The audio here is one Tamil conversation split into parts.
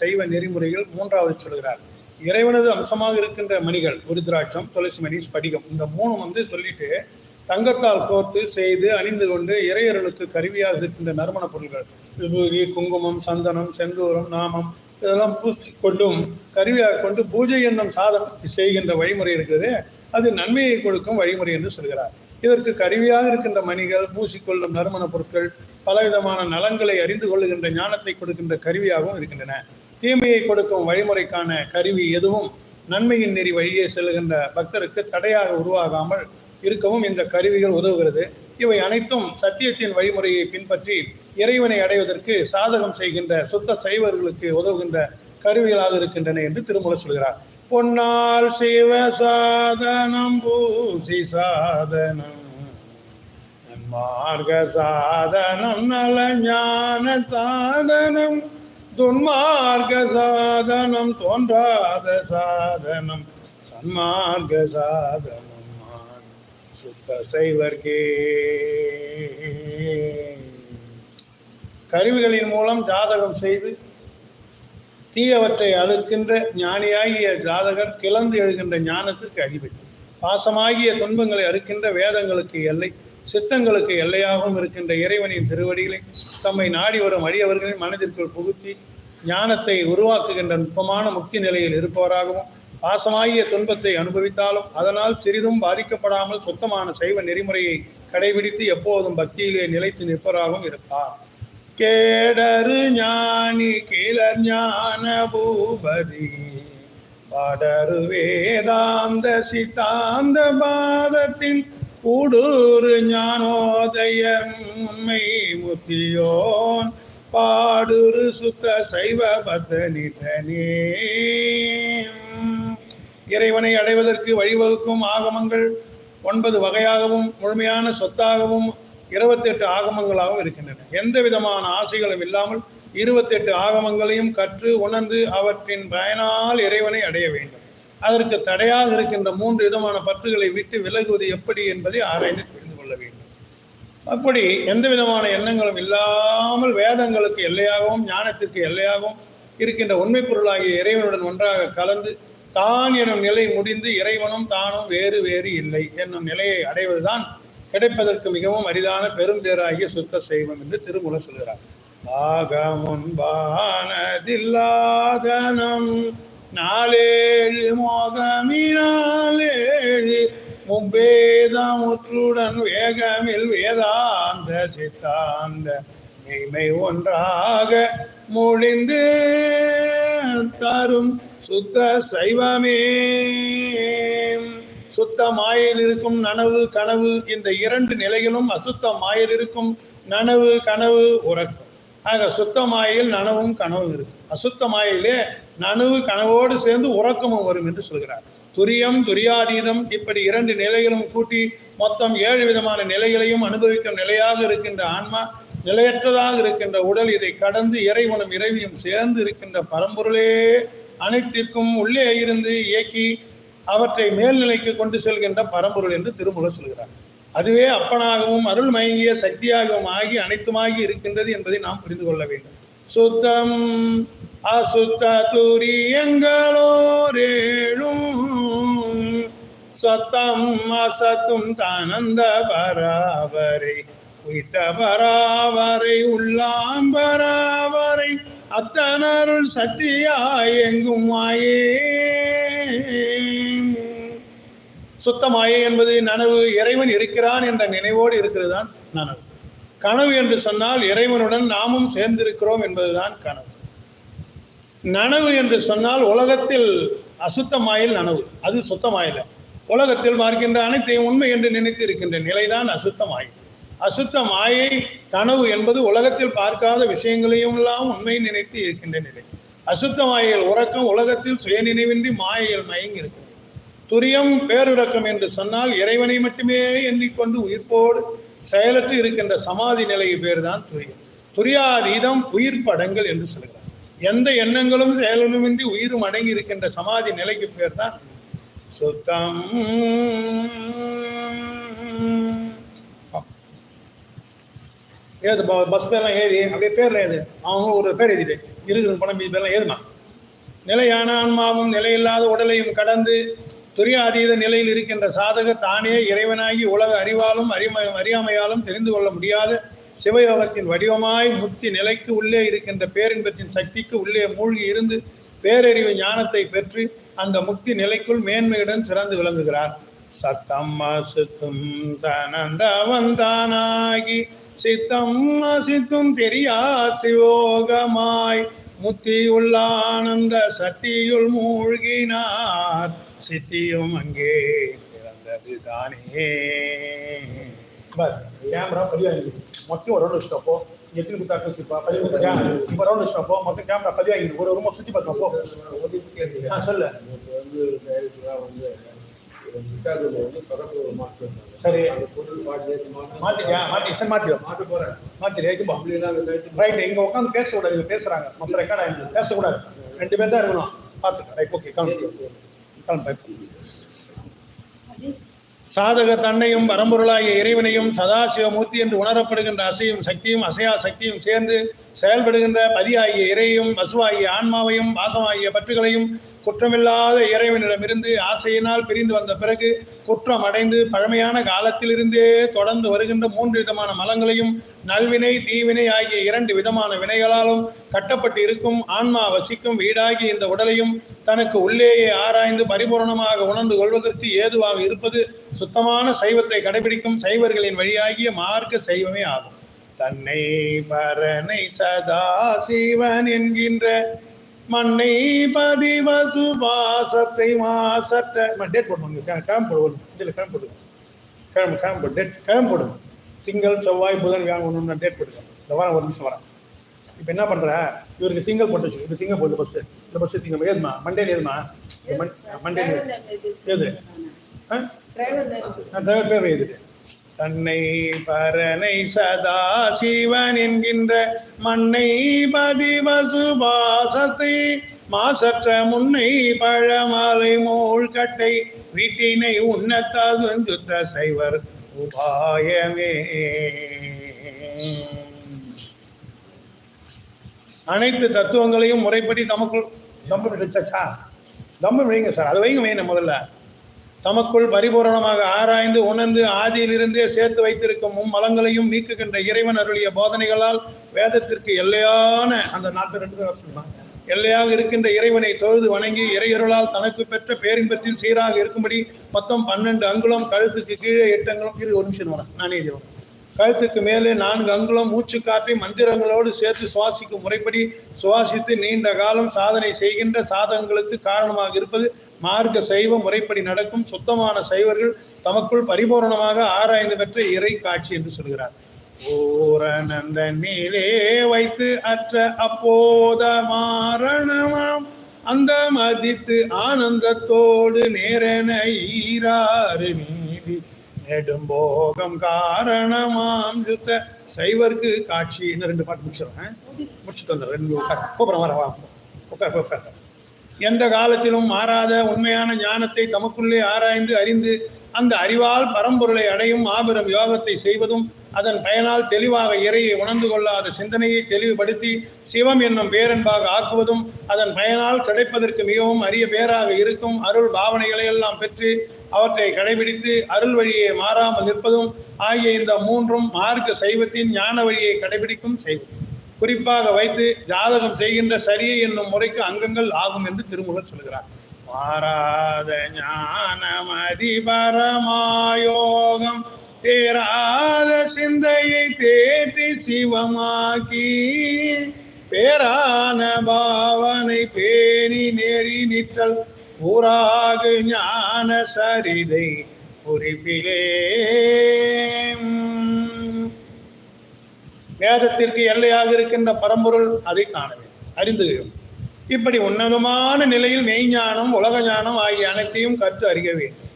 சைவ நெறிமுறைகள் மூன்றாவது சொல்கிறார் இறைவனது அம்சமாக இருக்கின்ற மணிகள் உருத்ராட்சம் துளசி மணி ஸ்படிகம் இந்த மூணு வந்து சொல்லிட்டு தங்கத்தால் கோர்த்து செய்து அணிந்து கொண்டு இறையர்களுக்கு கருவியாக இருக்கின்ற நறுமண பொருட்கள் விபூதி குங்குமம் சந்தனம் செந்தூரம் நாமம் இதெல்லாம் பூசி கொண்டும் கருவியாக கொண்டு பூஜை என்னும் சாதனம் செய்கின்ற வழிமுறை இருக்குது. அது நன்மையை கொடுக்கும் வழிமுறை என்று சொல்கிறார். இதற்கு கருவியாக இருக்கின்ற மணிகள் பூசிக்கொள்ளும் நறுமண பொருட்கள் பலவிதமான நலன்களை அறிந்து கொள்ளுகின்ற ஞானத்தை கொடுக்கின்ற கருவியாகவும் இருக்கின்றன. தீமையை கொடுக்கும் வழிமுறைக்கான கருவி எதுவும் நன்மையின் நெறி வழியே செல்கின்ற பக்தருக்கு தடையாக உருவாகாமல் இருக்கவும் இந்த கருவிகள் உதவுகிறது. இவை அனைத்தும் சத்தியத்தின் வழிமுறையை பின்பற்றி இறைவனை அடைவதற்கு சாதகம் செய்கின்ற சுத்த சைவர்களுக்கு உதவுகின்ற கருவிகளாக இருக்கின்றன என்று திருமூலர் சொல்கிறார். பொன்னால் சிவ சாதனம் பூசி சாதனம் மார்க சாதனம் நல ஞான சாதனம். துன்மார்க்க சாதனம் தோன்றாத சாதனம். சன்மார்க்க சாதனம் சுத்த சைவர்கே கருவிகளின் மூலம் ஜாதகம் செய்து தீயவற்றை அழுக்கின்ற ஞானியாகிய ஜாதகர் கிளந்து எழுகின்ற ஞானத்திற்கு அதிபதி பாசமாகிய துன்பங்களை அறுக்கின்ற வேதங்களுக்கு எல்லை சித்தங்களுக்கு எல்லையாகவும் இருக்கின்ற இறைவனின் திருவடிகளை தம்மை நாடி வரும் அடியவர்களின் மனதிற்குள் புகுத்தி ஞானத்தை உருவாக்குகின்ற நுட்பமான முக்தி நிலையில் இருப்பவராகவும் பாசமாகிய துன்பத்தை அனுபவித்தாலும் அதனால் சிறிதும் பாதிக்கப்படாமல் சுத்தமான சைவ நெறிமுறையை கடைபிடித்து எப்போதும் பக்தியிலே நிலைத்து நிற்பவராகவும் இருப்பார். கேடரு ஞானி கிளர் ஞான பூபதி பாடரு வேதாந்த சித்தாந்த பாதத்தின் கூடூரு ஞானோதயம் உண்மை முத்தியோன் பாடுரு சுத்த சைவ பத்தனிதனே. இறைவனை அடைவதற்கு வழிவகுக்கும் ஆகமங்கள் ஒன்பது வகையாகவும் முழுமையான சொத்தாகவும் இருபத்தெட்டு ஆகமங்களாகவும் இருக்கின்றன. எந்த விதமான ஆசைகளும் இல்லாமல் இருபத்தெட்டு ஆகமங்களையும் கற்று உணர்ந்து அவற்றின் பயனால் இறைவனை அடைய வேண்டும். அதற்கு தடையாக இருக்கின்ற மூன்று விதமான பற்றுகளை விட்டு விலகுவது எப்படி என்பதை ஆராய்ந்து தெரிந்து கொள்ள வேண்டும். அப்படி எந்த விதமான எண்ணங்களும் இல்லாமல் வேதங்களுக்கு எல்லையாகவும் ஞானத்திற்கு எல்லையாகவும் இருக்கின்ற உண்மை பொருளாகிய இறைவனுடன் ஒன்றாக கலந்து தான் எனும் நிலை முடிந்து இறைவனும் தானும் வேறு வேறு இல்லை என்னும் நிலையை அடைவதுதான் கிடைப்பதற்கு மிகவும் அரிதான பெருந்தேராகிய சுத்த செய்வம் என்று திருமுறை சொல்கிறார். ஆகமுன்பானதில்லாதனம் நாளேழு மோகமினாலேழு முப்பேதமுற்றுடன் வேகமில் வேதாந்த சித்தாந்த மெய்மை ஒன்றாக முடிந்து தரும் சுத்த சைவமே. சுத்த மாயில் இருக்கும் நனவு கனவு இந்த இரண்டு நிலைகளும் அசுத்த மாயில் இருக்கும் நனவு கனவு உறக்கம். ஆக சுத்த மாயில் நனவும் கனவும் இருக்கும் அசுத்த மாயிலே நனவு கனவோடு சேர்ந்து உறக்கமும் வரும் என்று சொல்கிறார். துரியம் துரியாதீதம் இப்படி இரண்டு நிலைகளும் கூட்டி மொத்தம் ஏழு விதமான நிலைகளையும் அனுபவிக்கும் நிலையாக இருக்கின்ற ஆன்மா நிலையற்றதாக இருக்கின்ற உடல் இதை கடந்து இறைவனும் இறைவியும் சேர்ந்து இருக்கின்ற பரம்பொருளே அனைத்திற்கும் உள்ளே இருந்து இயக்கி அவற்றை மேல்நிலைக்கு கொண்டு செல்கின்ற பரம்பொருள் என்று திருமுறை சொல்கிறார். அதுவே அப்பனாகவும் அருள் மயங்கிய சக்தியாகவும் ஆகி அனைத்துமாகி இருக்கின்றது என்பதை நாம் புரிந்து கொள்ள வேண்டும். சுத்தம் அசுத்த துரியங்களோரேழும் சத்தம் அசத்தும் தானந்த பராவரை உய்த்த பராவரை உள்ளாம் பராவரை அத்தனருள் சத்தியா எங்கும் மாயே சுத்தமாயே என்பது நனவு இறைவன் இருக்கிறான் என்ற நினைவோடு இருக்கிறது தான் நனவு. கனவு என்று சொன்னால் இறைவனுடன் நாமும் சேர்ந்திருக்கிறோம் என்பதுதான் கனவு. நனவு என்று சொன்னால் உலகத்தில் அசுத்தமாயில் நனவு. அது சுத்தமாயில உலகத்தில் பார்க்கின்ற அனைத்தையும் உண்மை என்று நினைத்து இருக்கின்ற நிலைதான் அசுத்தமாய். அசுத்த மாயை கனவு என்பது உலகத்தில் பார்க்காத விஷயங்களையும் எல்லாம் உண்மை நினைத்து இருக்கின்ற நிலை. அசுத்த மாயையில் உறக்கம் உலகத்தில் சுயநினைவின்றி மாயையில் மயங்கி இருக்கிறது. துரியம் பேருறக்கம் என்று சொன்னால் இறைவனை மட்டுமே எண்ணிக்கொண்டு உயிர்ப்போடு செயலற்று இருக்கின்ற சமாதி நிலை பேர் தான் துரியம் துரியாதீதம் உயிர் படங்கள் என்று சொல்கிறார். எந்த எண்ணங்களும் செயலுமின்றி உயிரும் அடங்கி இருக்கின்ற சமாதி நிலைக்கு பேர் தான் சுத்தம். ஏது பஸ் பேர்லாம் ஏறி அப்படியே பேர்ல ஏது அவங்க ஒரு பேர் எழுதிட்டு இருக்கிற பணம் இதெல்லாம் ஏதுமா நிலையான ஆன்மாவும் நிலையில்லாத உடலையும் கடந்து துரியாதீத நிலையில் இருக்கின்ற சாதக தானே இறைவனாகி உலக அறிவாலும் அறிம அறியாமையாலும் தெரிந்து கொள்ள முடியாத சிவயோகத்தின் வடிவமாய் முக்தி நிலைக்கு உள்ளே இருக்கின்ற பேரின்பத்தின் சக்திக்கு உள்ளே மூழ்கி இருந்து பேரறிவு ஞானத்தை பெற்று அந்த முக்தி நிலைக்குள் மேன்மையுடன் சிறந்து விளங்குகிறார். சத்தம் அசுத்தும் தனந்தவந்தானாகி சித்தம் அசித்தும் தெரியா சிவோகமாய். முத்தியுள்ள ஆனந்த சத்தியுள் மூழ்கினார் சித்தியும் அங்கே சிறந்தது தானே. கேமரா பதிவாகி மொத்தம் ஒரு ரவுண்ட் எத்தனை குத்தாக்கு வச்சுப்பா பதிவு இப்போ ரவுண்ட் வச்சுட்டப்போ மொத்தம் கேமரா பதிவாகி ஒரு ரூமா சுற்றி பார்த்தப்போ ஆ சொல்லு வந்து ஒரு மாஸ்டர். சரி அந்த பொருள் பாட்டு சரி வைக்கும்பா அப்படின்னா அந்த டைட்டில் ரைட் இங்க உட்காந்து பேசக்கூடாது இங்க பேசுறாங்க மொத்தம் ரெக்கார்ட் ஆயிடுது பேசக்கூடாது ரெண்டு பேர் தான் இருக்கணும் பார்த்துக்க ரைட் ஓகே கிளம்பு கிளம்பு சாதக தன்னையும் பரம்பொருளாகிய இறைவனையும் சதாசிவமூர்த்தி என்று உணரப்படுகின்ற அசையும் சக்தியும் அசையா சக்தியும் சேர்ந்து செயல்படுகின்ற பதியாகிய இறையும் வசுவாகிய ஆன்மாவையும் வாசமாகிய பற்றுகளையும் குற்றமில்லாத இறைவனிடமிருந்து ஆசையினால் பிரிந்து வந்த பிறகு குற்றம் அடைந்து பழமையான காலத்திலிருந்தே தொடர்ந்து வருகின்ற மூன்று விதமான மலங்களையும் நல்வினை தீவினை ஆகிய இரண்டு விதமான வினைகளாலும் கட்டப்பட்டு இருக்கும் ஆன்மா வசிக்கும் வீடாகி இந்த உடலையும் தனக்கு உள்ளேயே ஆராய்ந்து பரிபூரணமாக உணர்ந்து கொள்வதற்கு ஏதுவாக இருப்பது சுத்தமான சைவத்தை கடைபிடிக்கும் சைவர்களின் வழியாகிய மார்க்க சைவமே ஆகும். தன்னை பரனை சதா சிவன் என்கின்ற மண்ணை பதிவ சுபாசத்தை மாசற்ற டேட் போடுவாங்க கிளம்பு போடுவோம் இதில் கிளம்பு போடுவோம் கிளம்பு கிளம்பு டேட் கிளம்பு போடுங்க திங்கள் செவ்வாய் புதன் வியாழன் ஒன்று டேட் போட்டுங்க இந்த வாரம் ஒரு நிமிஷம் வரேன். இப்போ என்ன பண்ற? இவருக்கு திங்கள் போட்டு வச்சு இது திங்கள் போகுது பஸ்ஸு இந்த பஸ்ஸு திங்கள் ஏதுமா மண்டேல ஏதுமா மண்டே ஏது ஆ? டிரைவர் பேர் தன்னை பரனை சதா சிவன் என்கின்ற மண்ணை பதிவசுபாசத்தை மாசற்ற முன்னை பழமாலை மூழ்கட்டை வீட்டினை உன்னத்தாகுந்துத்த சைவர் உபாயமே. அனைத்து தத்துவங்களையும் முறைப்படி தமக்குள் தம்பு வச்சாச்சா தம்பு வைங்க சார். அது வைங்க வைங்க முதல்ல. தமக்குள் பரிபூரணமாக ஆராய்ந்து உணர்ந்து ஆதியிலிருந்தே சேர்த்து வைத்திருக்கும் மும்மலங்களையும் நீக்குகின்ற இறைவன் அருளிய போதனைகளால் வேதத்திற்கு எல்லையான அந்த நாற்பத்தி ரெண்டு பேர் எல்லையாக இருக்கின்ற இறைவனை தொழுது வணங்கி இறையருளால் தனக்கு பெற்ற பேரின்பத்தில் சீராக இருக்கும்படி மொத்தம் பன்னெண்டு அங்குலம் கழுத்துக்கு கீழே எட்டு அங்குலம் இது ஒரு நிமிஷம் வரேன் நானே இது கழுத்துக்கு மேலே நான்கு அங்குலம் மூச்சு காற்றி மந்திரங்களோடு சேர்த்து சுவாசிக்கும் முறைப்படி சுவாசித்து நீண்ட காலம் சாதனை செய்கின்ற சாதகங்களுக்கு காரணமாக இருப்பது மார்க்க சைவ முறைப்படி நடக்கும் சுத்தமான சைவர்கள் தமக்குள் பரிபூரணமாக ஆராய்ந்து பெற்ற இறை காட்சி என்று சொல்கிறார். ஓரநந்த நீலே வைத்து அற்ற அப்போத மாரணமாம் அந்த மதித்து ஆனந்தத்தோடு நேரென ஈராறு நீதி. நெடும்போகம் காரணமாம். யுத்த சைவர்க்கு காட்சி. இன்னும் ரெண்டு பாட்டு முடிச்சிடுறேன் முடிச்சுட்டு வந்துடுறேன் ரெண்டு உட்கார். கூப்பிட வர உட்கார் உட்கார். எந்த காலத்திலும் மாறாத உண்மையான ஞானத்தை தமக்குள்ளே ஆராய்ந்து அறிந்து அந்த அறிவால் பரம்பொருளை அடையும் மாபெரும் யோகத்தை செய்வதும் அதன் பயனால் தெளிவாக இறையை உணர்ந்து கொள்ளாத சிந்தனையை தெளிவுபடுத்தி சிவம் என்னும் பேரன்பாக ஆக்குவதும் அதன் பயனால் கிடைப்பதற்கு மிகவும் அரிய பேராக இருக்கும் அருள் பாவனைகளை எல்லாம் பெற்று அவற்றை கடைபிடித்து அருள் வழியை மாறாமல் நிற்பதும் ஆகிய இந்த மூன்றும் மார்க்க சைவத்தின் ஞான வழியை கடைபிடிக்கும் செய்வது குறிப்பாக வைத்து ஜாதகம் செய்கின்ற சரியை என்னும் முறைக்கு அங்கங்கள் ஆகும் என்று திருமுகர் சொல்கிறார் மாறாத ஞானமதி பரமாயோகம் பேராத சிந்தையை தேற்றி சிவமாக்கி பேரான பாவனை பேணி நெறி நிற்றல் ஊராக ஞான சரிதை குறிப்பிலே. வேதத்திற்கு எல்லையாக இருக்கின்ற பரம்பொருள் அதை காணவே வேண்டும் அறிந்து இப்படி உன்னதமான நிலையில் மெய்ஞானம் உலக ஞானம் ஆகிய அனைத்தையும் கற்று அறிய வேண்டும்.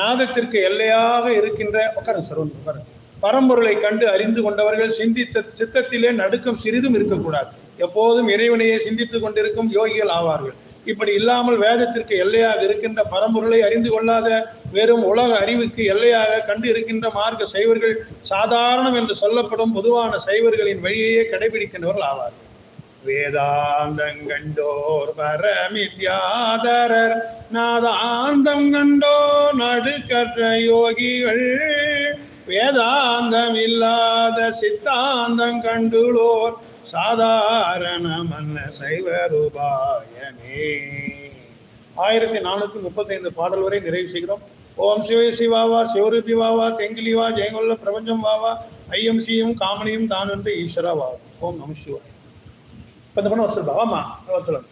நாதத்திற்கு எல்லையாக இருக்கின்ற உட்காருங்க சார் பரம்பொருளை கண்டு அறிந்து கொண்டவர்கள் சிந்தித்த சித்தத்திலே நடுக்கம் சிறிதும் இருக்கக்கூடாது. எப்போதும் இறைவனையே சிந்தித்துக் கொண்டிருக்கும் யோகிகள் ஆவார்கள். இப்படி இல்லாமல் வேதத்திற்கு எல்லையாக இருக்கின்ற பரம்பொருளை அறிந்து கொள்ளாத வெறும் உலக அறிவுக்கு எல்லையாக கண்டு இருக்கின்ற மார்க்க சைவர்கள் சாதாரணம் என்று சொல்லப்படும் பொதுவான சைவர்களின் வழியையே கடைபிடிக்கின்றவர்கள் ஆவார்கள் வேதாந்தங்கண்டோர் பரமித்யாதரர் நாதாந்தம் கண்டோர் நடுக்கற்ற யோகிகள். வேதாந்தம் இல்லாத சித்தாந்தம் கண்டுளோர் சாதாரணமல்ல சைவருபாயமே ஆயிரத்தி நானூற்றி முப்பத்தைந்து பாடல் வரை நிறைவு செய்கிறோம். ஓம் சிவே சிவாவா சிவரூபி வாவா தெங்கிலிவா ஜெயங்கொல்ல பிரபஞ்சம் வாவா ஐயம் சியும் காமனியும் தான் என்று ஈஸ்வரா வா. ஓம் நம சிவா இப்போ இந்த பண்ண வசூல் பாவாமா சொல்லுங்க